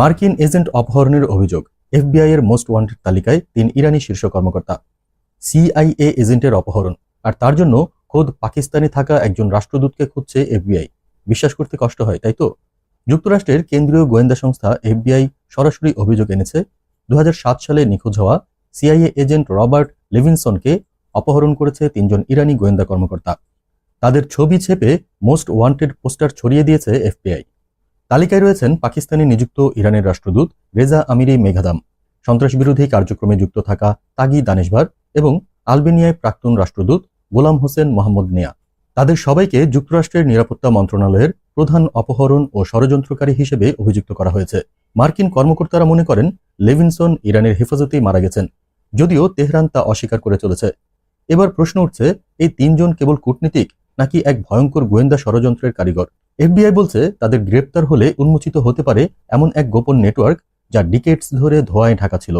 মার্কিন এজেন্ট অপহরণের অভিযোগ। এফবিআই এর মোস্ট ওয়ান্টেড তালিকায় তিন ইরানি শীর্ষ কর্মকর্তা। সিআইএ এজেন্টের অপহরণ। আর তার জন্য খোদ পাকিস্তানে থাকা একজন রাষ্ট্রদূতকে খুঁজছে এফবিআই। বিশ্বাস করতে কষ্ট হয়, তাই তো? যুক্তরাষ্ট্রের কেন্দ্রীয় গোয়েন্দা সংস্থা এফবিআই সরাসরি অভিযোগ এনেছে দু হাজার সাত সালে নিখোঁজ হওয়া সিআইএ এজেন্ট রবার্ট লিভিনসনকে অপহরণ করেছে তিনজন ইরানি গোয়েন্দা কর্মকর্তা। তাদের ছবি ছেপে মোস্ট ওয়ান্টেড পোস্টার ছড়িয়ে দিয়েছে এফবিআই। তালিকায় রয়েছেন পাকিস্তানে নিযুক্ত ইরানের রাষ্ট্রদূত রেজা আমিরি মেঘাদাম সন্ত্রাসবিরোধী কার্যক্রমে যুক্ত থাকা তাগি দানেশভার এবং আলবেনিয়ায় প্রাক্তন রাষ্ট্রদূত গোলাম হোসেন মোহাম্মদ নেয়া। তাদের সবাইকে যুক্তরাষ্ট্রের নিরাপত্তা মন্ত্রণালয়ের প্রধান অপহরণ ও ষড়যন্ত্রকারী হিসেবে অভিযুক্ত করা হয়েছে। মার্কিন কর্মকর্তারা মনে করেন, লেভিনসন ইরানের হেফাজতেই মারা গেছেন, যদিও তেহরান তা অস্বীকার করে চলেছে। এবার প্রশ্ন উঠছে, এই তিনজন কেবল কূটনীতিক নাকি এক ভয়ঙ্কর গোয়েন্দা ষড়যন্ত্রের কারিগর? এফবিআই বলছে, তাদের গ্রেপ্তার হলে উন্মোচিত হতে পারে এমন এক গোপন নেটওয়ার্ক যা ডিকেটস ধরে ধোঁয়ায় ঢাকা ছিল।